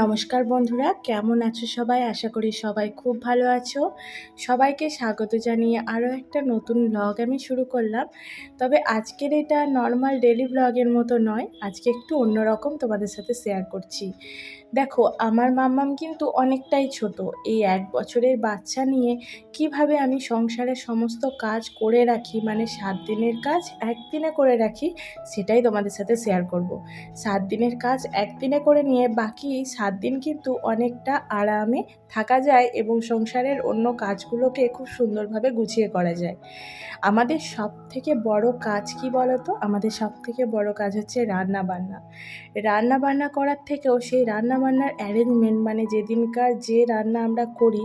নমস্কার বন্ধুরা, কেমন আছো সবাই? আশা করি সবাই খুব ভালো আছো। সবাইকে স্বাগত জানিয়ে আরও একটা নতুন ব্লগ আমি শুরু করলাম। তবে আজকের এটা নর্মাল ডেলি ব্লগের মতো নয়, আজকে একটু অন্যরকম তোমাদের সাথে শেয়ার করছি। দেখো, আমার মাম্মাম কিন্তু অনেকটাই ছোট। এই এক বছরের বাচ্চা নিয়ে কীভাবে আমি সংসারের সমস্ত কাজ করে রাখি মানে সাত দিনের কাজ একদিনে করে রাখি, সেটাই তোমাদের সাথে শেয়ার করব। সাত দিনের কাজ একদিনে করে নিয়ে বাকি সাত দিন কিন্তু অনেকটা আরামে থাকা যায় এবং সংসারের অন্য কাজগুলোকে খুব সুন্দরভাবে গুছিয়ে করা যায়। আমাদের সব থেকে বড় কাজ কি বলতো? আমাদের সব থেকে বড় কাজ হচ্ছে রান্না বান্না রান্না বান্না করার থেকেও সেই রান্না বান্নার অ্যারেঞ্জমেন্ট মানে যেদিনকার যে রান্না আমরা করি,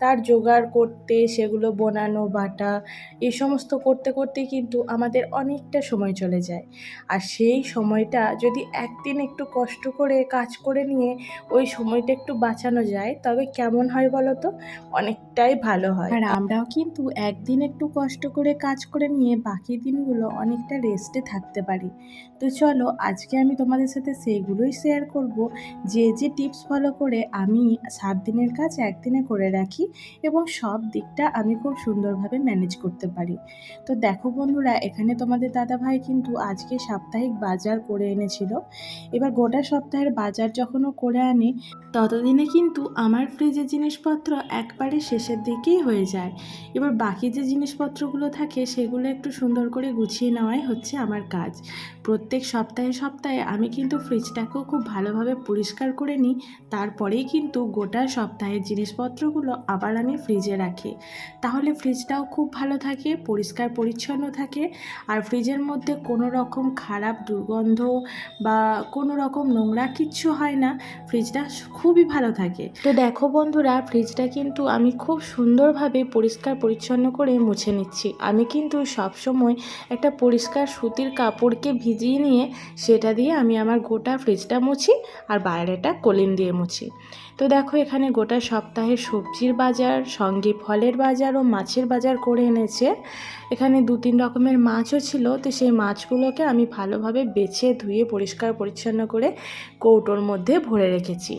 তার জোগাড় করতে, সেগুলো বোনানো, বাটা, এই সমস্ত করতে করতে কিন্তু আমাদের অনেকটা সময় চলে যায়। আর সেই সময়টা যদি একদিন একটু কষ্ট করে, কাজ করে নিয়ে ওই সময়টা একটু বাঁচানো যায়, তবে কেমন হয় বলো তো? অনেকটাই ভালো হয়। আর আমরাও কিন্তু একদিন একটু কষ্ট করে, কাজ করে নিয়ে বাকি দিনগুলো অনেকটা রেস্টে থাকতে পারি। তো চলো, আজকে আমি তোমাদের সাথে সেইগুলোই শেয়ার করব। যে যে টিপস ফলো করে আমি সাত দিনের কাজ একদিনে করে রাখি এবং সব দিকটা আমি খুব সুন্দরভাবে ম্যানেজ করতে পারি। তো দেখো বন্ধুরা, এখানে তোমাদের দাদা ভাই কিন্তু আজকে সাপ্তাহিক বাজার করে এনেছিল। এবার গোটা সপ্তাহের বাজার যখনও করে আনে, ততদিনে কিন্তু আমার ফ্রিজের জিনিসপত্র একবারে শেষের দিকেই হয়ে যায়। এবার বাকি যে জিনিসপত্রগুলো থাকে, সেগুলো একটু সুন্দর করে গুছিয়ে নেওয়াই হচ্ছে আমার কাজ। প্রত্যেক সপ্তাহে সপ্তাহে আমি কিন্তু ফ্রিজটাকেও খুব ভালোভাবে পরিষ্কার করে নিই তারপরেই কিন্তু গোটা সপ্তাহের জিনিসপত্রগুলো আবার আমি ফ্রিজে রাখি। তাহলে ফ্রিজটাও খুব ভালো থাকে, পরিষ্কার পরিচ্ছন্ন থাকে, আর ফ্রিজের মধ্যে কোনো রকম খারাপ দুর্গন্ধ বা কোনো রকম নোংরা কিচ্ছু হয় না, ফ্রিজটা খুবই ভালো থাকে। তো দেখো বন্ধুরা, ফ্রিজটা কিন্তু আমি খুব সুন্দরভাবে পরিষ্কার পরিচ্ছন্ন করে মুছে নিচ্ছি। আমি কিন্তু সবসময় একটা পরিষ্কার সুতির কাপড়কে ভিজিয়ে নিয়ে সেটা দিয়ে আমি আমার গোটা ফ্রিজটা মুছি, আর বাইরেটা কলিন দিয়ে মুছি। তো দেখো এখানে গোটা সপ্তাহে সবজির বাজার, সঙ্গে ফলের বাজার ও মাছের বাজার করে এনেছে। এখানে দু তিন রকমের মাছও ছিল, তো সেই মাছগুলোকে আমি ভালোভাবে বেছে ধুয়ে পরিষ্কার পরিচ্ছন্ন করে কৌটোর মধ্যে ভরে রেখেছি।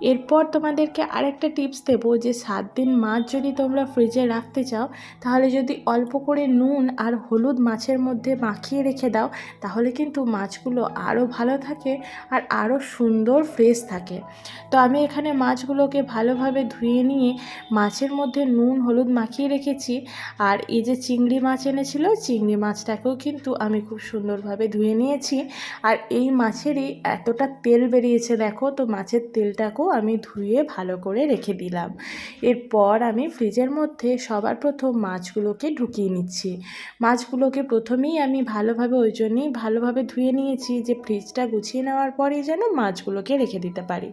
এরপর তোমাদেরকে আরেকটা টিপস দেবো যে সাত দিন মাছ যদি তোমরা ফ্রিজে রাখতে চাও, তাহলে যদি অল্প করে নুন আর হলুদ মাছের মধ্যে মাখিয়ে রেখে দাও, তাহলে কিন্তু মাছগুলো আরও ভালো থাকে আর আরও সুন্দর ফ্রেশ থাকে। তো আমি এখানে মাছগুলোকে ভালোভাবে ধুয়ে নিয়ে মাছের মধ্যে নুন, হলুদ মাখিয়ে রেখেছি। আর এই যে চিংড়ি মাছ এনেছিল, চিংড়ি মাছটাকেও কিন্তু আমি খুব সুন্দরভাবে ধুয়ে নিয়েছি। আর এই মাছেরই এতটা তেল বেরিয়েছে, দেখো তো মাছের তেলটাকেও আমি ধুয়ে ভালো করে রেখে দিলাম। এরপর আমি ফ্রিজের মধ্যে সবার প্রথম মাছগুলোকে ঢুকিয়ে নিচ্ছি। মাছগুলোকে প্রথমেই আমি ভালোভাবে ওই জন্যেই ভালোভাবে ধুয়ে নিয়েছি যে ফ্রিজটা গুছিয়ে নেওয়ার পরেই যেন মাছগুলোকে রেখে দিতে পারি।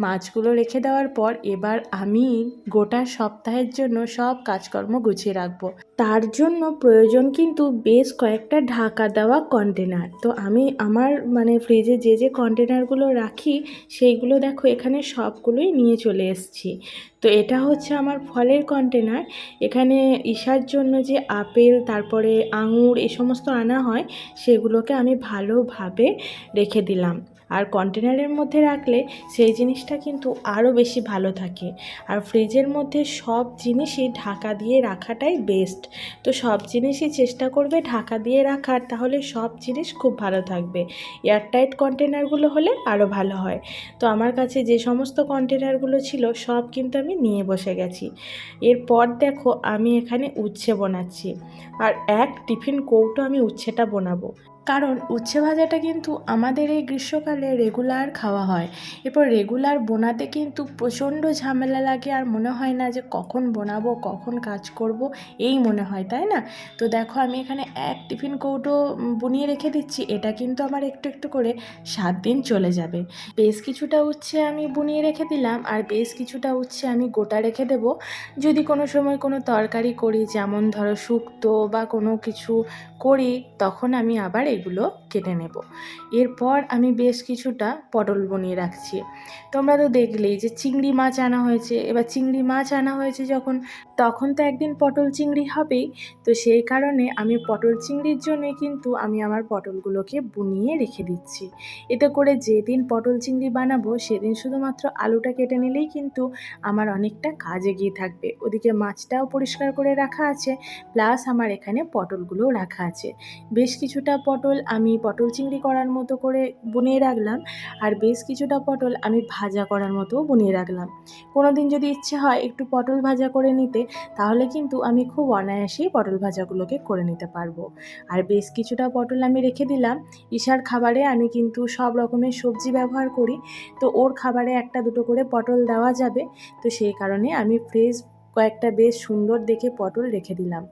মাছগুলো রেখে দেওয়ার পর এবার আমি গোটা সপ্তাহের জন্য সব কাজকর্ম গুছিয়ে রাখব। তার জন্য প্রয়োজন কিন্তু বেশ কয়েকটা ঢাকা দেওয়া কন্টেনার তো আমি আমার মানে ফ্রিজে যে যে কন্টেনারগুলো রাখি, সেইগুলো দেখো এখানে সবগুলোই নিয়ে চলে এসেছি। তো এটা হচ্ছে আমার ফলের কন্টেনার এখানে ঈশার জন্য যে আপেল, তারপরে আঙুর এই সমস্ত আনা হয়, সেগুলোকে আমি ভালোভাবে রেখে দিলাম। আর কন্টেনারের মধ্যে রাখলে সেই জিনিসটা কিন্তু আরও বেশি ভালো থাকে। আর ফ্রিজের মধ্যে সব জিনিসই ঢাকা দিয়ে রাখাটাই বেস্ট তো সব জিনিসই চেষ্টা করবে ঢাকা দিয়ে রাখার, তাহলে সব জিনিস খুব ভালো থাকবে। এয়ারটাইট কন্টেনারগুলো হলে আরও ভালো হয়। তো আমার কাছে যে সমস্ত কন্টেনারগুলো ছিল, সব কিন্তু আমি নিয়ে বসে গেছি। এরপর দেখো আমি এখানে উচ্ছে বানাচ্ছি। আর এক টিফিন কৌটো আমি উচ্ছেটা বানাবো। কারণ উচ্ছে ভাজাটা কিন্তু আমাদের এই গ্রীষ্মকালে রেগুলার খাওয়া হয়। এরপর রেগুলার বোনাতে কিন্তু প্রচণ্ড ঝামেলা লাগে আর মনে হয় না যে কখন বোনাবো, কখন কাজ করব, এই মনে হয়, তাই না? তো দেখো আমি এখানে এক টিফিন কৌটো বুনিয়ে রেখে দিচ্ছি, এটা কিন্তু আমার একটু একটু করে সাত দিন চলে যাবে। বেশ কিছুটা উচ্ছে আমি বুনিয়ে রেখে দিলাম আর বেশ কিছুটা উচ্ছে আমি গোটা রেখে দেব। যদি কোনো সময় কোনো তরকারি করি, যেমন ধরো শুক্তো বা কোনো কিছু করি, তখন আমি আবার এগুলো কেটে নেব। এরপর আমি বেশ কিছুটা পটল বনিয়ে রাখছি। তোমরা তো দেখলেই যে চিংড়ি মাছ আনা হয়েছে। এবার চিংড়ি মাছ আনা হয়েছে যখন, তখন তো একদিন পটল চিংড়ি হবেই। তো সেই কারণে আমি পটল চিংড়ির জন্যে কিন্তু আমি আমার পটলগুলোকে বুনিয়ে রেখে দিচ্ছি। এতে করে যেদিন পটল চিংড়ি বানাবো, সেদিন শুধুমাত্র আলুটা কেটে নিলেই কিন্তু আমার অনেকটা কাজ এগিয়ে থাকবে। ওদিকে মাছটাও পরিষ্কার করে রাখা আছে, প্লাস আমার এখানে পটলগুলোও রাখা আছে। বেশ কিছুটা পটল আমি পটল চিংড়ি করার মতো করে বুনিয়ে রাখলাম আর বেশ কিছুটা পটল আমি ভাজা করার মতোও বুনিয়ে রাখলাম। কোনো দিন যদি ইচ্ছে হয় একটু পটল ভাজা করে নিতে, তাহলে কিন্তু আমি খুব অনায়াসেই পটল ভাজাগুলোকে করে নিতে পারব। আর বেশ কিছুটা পটল আমি রেখে দিলাম। ঈশার খাবারে আমি কিন্তু সব রকমের সবজি ব্যবহার করি। তো ওর খাবারে একটা দুটো করে পটল দেওয়া যাবে। তো সেই কারণে আমি ফ্রেশ কয়েকটা বেশ সুন্দর দেখে পটল রেখে দিলাম।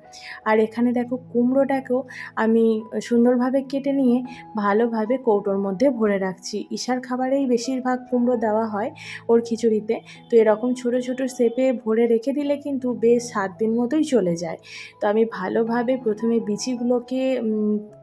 আর এখানে দেখো কুমড়োটাকেও আমি সুন্দরভাবে কেটে নিয়ে ভালোভাবে কৌটোর মধ্যে ভরে রাখছি। ঈশার খাবারেই বেশিরভাগ কুমড়ো দেওয়া হয় ওর খিচুড়িতে। তো এরকম ছোটো ছোটো শেপে ভরে রেখে দিলে কিন্তু বেশ সাত দিন মতোই চলে যায়। তো আমি ভালোভাবে প্রথমে বিচিগুলোকে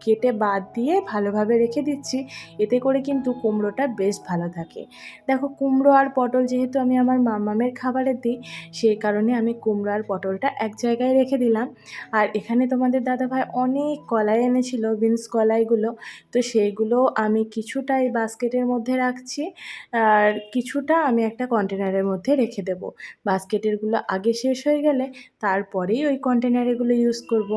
কেটে বাদ দিয়ে ভালোভাবে রেখে দিচ্ছি। এতে করে কিন্তু কুমড়োটা বেশ ভালো থাকে। দেখো কুমড়ো আর পটল যেহেতু আমি আমার মামামের খাবারে দিই, সেই কারণে আমি কুমড়ো আর পটলটা এক জায়গায় রেখে দিলাম। আর এখানে তোমাদের দাদাভাই অনেক কলাই এনেছিল, বিনস কলাইগুলো। তো সেইগুলো আমি কিছুটা এই বাস্কেটের মধ্যে রাখছি। আর কিছুটা আমি একটা কন্টেনারের মধ্যে রেখে দেব। বাস্কেটেরগুলো আগে শেষ হয়ে গেলে তারপরেই ওই কন্টেনারেগুলো ইউজ করব।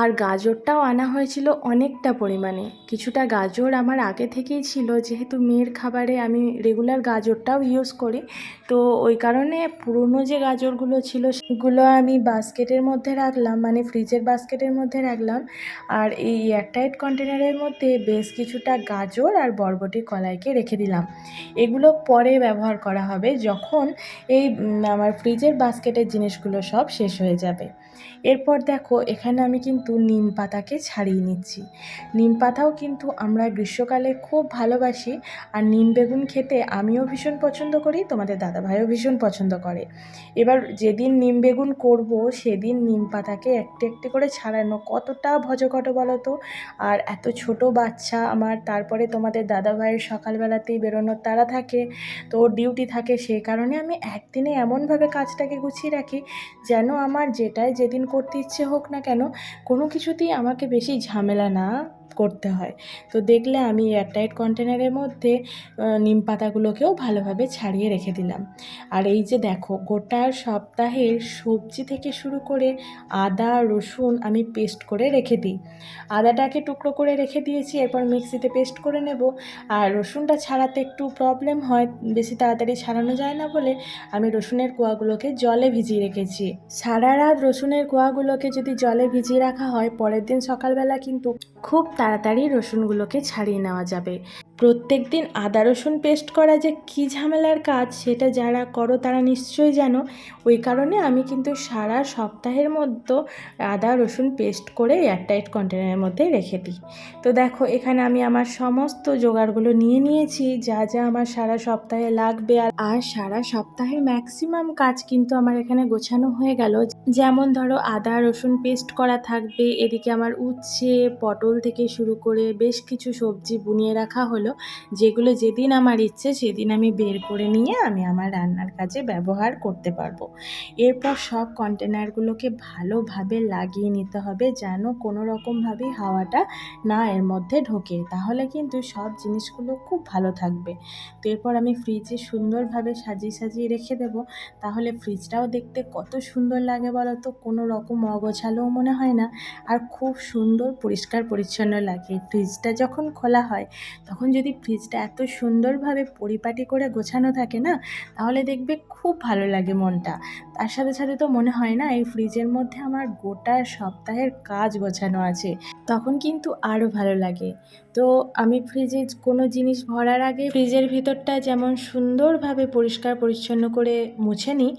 আর গাজরটাও আনা হয়েছিল অনেকটা পরিমাণে। কিছুটা গাজর আমার আগে থেকেই ছিল, যেহেতু মেয়ের খাবারে আমি রেগুলার গাজরটাও ইউজ করি। তো ওই কারণে পুরনো যে গাজরগুলো ছিল, সেগুলো আমি বাস্কেটের মধ্যে রাখলাম মানে ফ্রিজের বাস্কেটের মধ্যে রাখলাম। আর এই এয়ারটাইট কন্টেনারের মধ্যে বেশ কিছুটা গাজর আর বরবটি কলাইকে রেখে দিলাম। এগুলো পরে ব্যবহার করা হবে যখন এই আমার ফ্রিজের বাস্কেটের জিনিসগুলো সব শেষ হয়ে যাবে। এরপর দেখো, এখানে আমি কিন্তু নিম পাতাকে ছাড়িয়ে নিচ্ছি। নিম পাতাও কিন্তু আমরা গ্রীষ্মকালে খুব ভালোবাসি আর নিম বেগুন খেতে আমিও ভীষণ পছন্দ করি, তোমাদের দাদাভাইও ভীষণ পছন্দ করে। এবার যেদিন নিম বেগুন করব, সেদিন নিম পাতাকে একটি একটি করে ছাড়ানো কতটা ভজকট বলো তো আর এত ছোট বাচ্চা আমার, তারপরে তোমাদের দাদাভাইয়ের সকালবেলাতেই বেরোনোর তারা থাকে, তো ডিউটি থাকে সেই কারণে আমি একদিনে এমনভাবে কাজটাকে গুছিয়ে রাখি, যেন আমার যেটাই যেদিন করতে ইচ্ছে হোক না কেন কোনো কিছুতেই আমাকে বেশি ঝামেলা না করতে হয়। তো দেখলে আমি এয়ারটাইট কন্টেনারের মধ্যে নিম পাতাগুলোকেও ভালোভাবে ছাড়িয়ে রেখে দিলাম। আর এই যে দেখো, গোটা সপ্তাহের সবজি থেকে শুরু করে আদা, রসুন আমি পেস্ট করে রেখে দিই। আদাটাকে টুকরো করে রেখে দিয়েছি, এরপর মিক্সিতে পেস্ট করে নেব। আর রসুনটা ছাড়াতে একটু প্রবলেম হয়, বেশি তাড়াতাড়ি ছাড়ানো যায় না বলে আমি রসুনের কোয়াগুলোকে জলে ভিজিয়ে রেখেছি। সারা রাত রসুনের কোয়াগুলোকে যদি জলে ভিজিয়ে রাখা হয়, পরের দিন সকালবেলা কিন্তু খুব তাড়াতাড়ি রসুনগুলোকে ছাড়িয়ে নেওয়া যাবে। প্রত্যেক দিন আদা রসুন পেস্ট করা যে কী ঝামেলার কাজ সেটা যারা করো তারা নিশ্চয়ই জানো। ওই কারণে আমি কিন্তু সারা সপ্তাহের মধ্যে আদা রসুন পেস্ট করে এয়ারটাইট কন্টেনারের মধ্যে রেখে দিই। তো দেখো, এখানে আমি আমার সমস্ত জোগাড়গুলো নিয়ে নিয়েছি, যা যা আমার সারা সপ্তাহে লাগবে। আর আর সারা সপ্তাহের ম্যাক্সিমাম কাজ কিন্তু আমার এখানে গোছানো হয়ে গেল। যেমন ধরো, আদা রসুন পেস্ট করা থাকবে, এদিকে আমার উচ্ছে, পটল থেকে শুরু করে বেশ কিছু সবজি বুনিয়ে রাখা হলো। যেগুলো যেদিন আমার ইচ্ছে সেদিন আমি বের করে নিয়ে আমি আমার রান্নার কাজে ব্যবহার করতে পারব। এরপর সব কন্টেনারগুলোকে ভালোভাবে লাগিয়ে নিতে হবে যেন কোনো রকমভাবেই হাওয়াটা না এর মধ্যে ঢোকে। তাহলে কিন্তু সব জিনিসগুলো খুব ভালো থাকবে। তো এরপর আমি ফ্রিজে সুন্দরভাবে সাজিয়ে সাজিয়ে রেখে দেবো। তাহলে ফ্রিজটাও দেখতে কত সুন্দর লাগে বলো তো কোনো রকম অগোছালোও মনে হয় না। আর খুব সুন্দর পরিষ্কার পরিচ্ছন্ন লাগে। ফ্রিজটা যখন খোলা হয়, তখন যদি ফ্রিজটা এত সুন্দরভাবে পরিপাটি করে গোছানো থাকে না, তাহলে দেখবে খুব ভালো লাগে মনটা। তার সাথে সাথে তো মনে হয় না, এই ফ্রিজের মধ্যে আমার গোটা সপ্তাহের কাজ গোছানো আছে। তখন কিন্তু আরও ভালো লাগে। তো আমি ফ্রিজে কোনো জিনিস ভরার আগে ফ্রিজের ভিতরটা যেমন সুন্দরভাবে পরিষ্কার পরিচ্ছন্ন করে মুছে নিই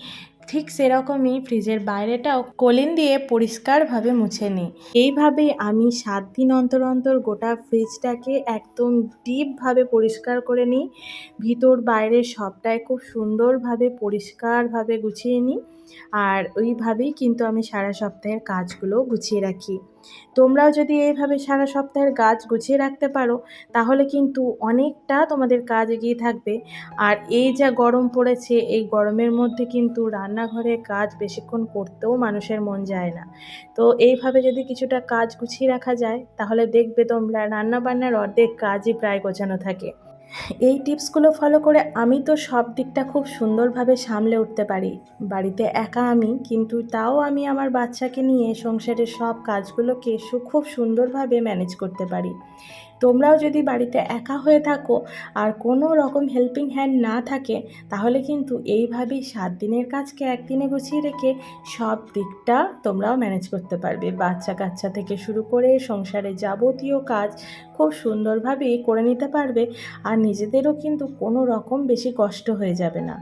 ঠিক সেরকমই ফ্রিজের বাইরেটাও কলিন দিয়ে পরিষ্কারভাবে মুছে নিই। এইভাবে আমি সাত দিন অন্তর অন্তর গোটা ফ্রিজটাকে একদম ডিপভাবে পরিষ্কার করে নিই। ভিতর বাইরে সবটাই খুব সুন্দরভাবে পরিষ্কারভাবে গুছিয়ে নিই। আর ওইভাবেই কিন্তু আমি সারা সপ্তাহের কাজগুলো গুছিয়ে রাখি। তোমরাও যদি এইভাবে সারা সপ্তাহের কাজ গুছিয়ে রাখতে পারো, তাহলে কিন্তু অনেকটা তোমাদের কাজ এগিয়ে থাকবে। আর এই যা গরম পড়েছে, এই গরমের মধ্যে কিন্তু রান্নাঘরে কাজ বেশিক্ষণ করতেও মানুষের মন যায় না। তো এইভাবে যদি কিছুটা কাজ গুছিয়ে রাখা যায়, তাহলে দেখবে তোমরা রান্নাবান্নার অর্ধেক কাজই প্রায় গোছানো থাকে। এই টিপসগুলো ফলো করে আমি তো সব দিকটা খুব সুন্দরভাবে সামলে উঠতে পারি। বাড়িতে একা আমি, কিন্তু তাও আমি আমার বাচ্চাকে নিয়ে সংসারের সব কাজগুলোকে খুব সুন্দরভাবে ম্যানেজ করতে পারি। তোমরাও যদি বাড়িতে একা হয়ে থাকো আর কোনো রকম হেল্পিং হ্যান্ড না থাকে, তাহলে কিন্তু এইভাবেই সাত দিনের কাজকে একদিনে গুছিয়ে রেখে সব দিকটা তোমরাও ম্যানেজ করতে পারবে। বাচ্চা কাচ্চা থেকে শুরু করে সংসারে যাবতীয় কাজ খুব সুন্দরভাবে করে নিতে পারবে আর নিজেদেরও কিন্তু কোনো রকম বেশি কষ্ট হয়ে যাবে না।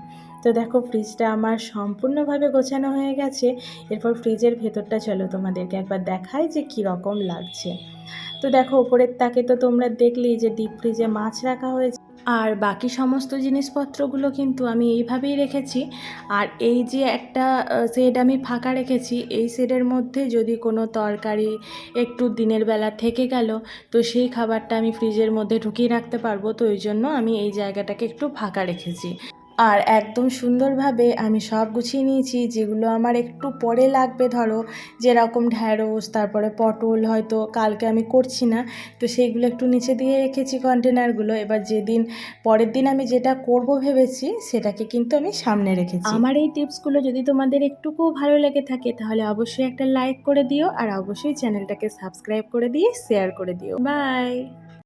তো দেখো ফ্রিজটা আমার সম্পূর্ণভাবে গোছানো হয়ে গেছে। এরপর ফ্রিজের ভেতরটা চলো তোমাদেরকে একবার দেখাই যে কী রকম লাগছে। তো দেখো ওপরের তাকে তো তোমরা দেখলেই যে ডিপ ফ্রিজে মাছ রাখা হয়েছে। আর বাকি সমস্ত জিনিসপত্রগুলো কিন্তু আমি এইভাবেই রেখেছি। আর এই যে একটা সেড আমি ফাঁকা রেখেছি, এই সেডের মধ্যে যদি কোনো তরকারি একটু দিনের বেলা থেকে গেল, তো সেই খাবারটা আমি ফ্রিজের মধ্যে ঢুকিয়ে রাখতে পারব। তো ওই জন্য আমি এই জায়গাটাকে একটু ফাঁকা রেখেছি। আর একদম সুন্দরভাবে আমি সব গুছিয়ে নিয়েছি, যেগুলো আমার একটু পরে লাগবে, ধরো যেরকম ঢ্যাঁড়স, তারপরে পটল হয়তো কালকে আমি করছি না, তো সেইগুলো একটু নিচে দিয়ে রেখেছি কন্টেনারগুলো। এবার যেদিন, পরের দিন আমি যেটা করব ভেবেছি, সেটাকে কিন্তু আমি সামনে রেখেছি। আমার এই টিপসগুলো যদি তোমাদের একটুকুও ভালো লেগে থাকে, তাহলে অবশ্যই একটা লাইক করে দিও, আর অবশ্যই চ্যানেলটাকে সাবস্ক্রাইব করে দিয়ে, শেয়ার করে দিও। বাই!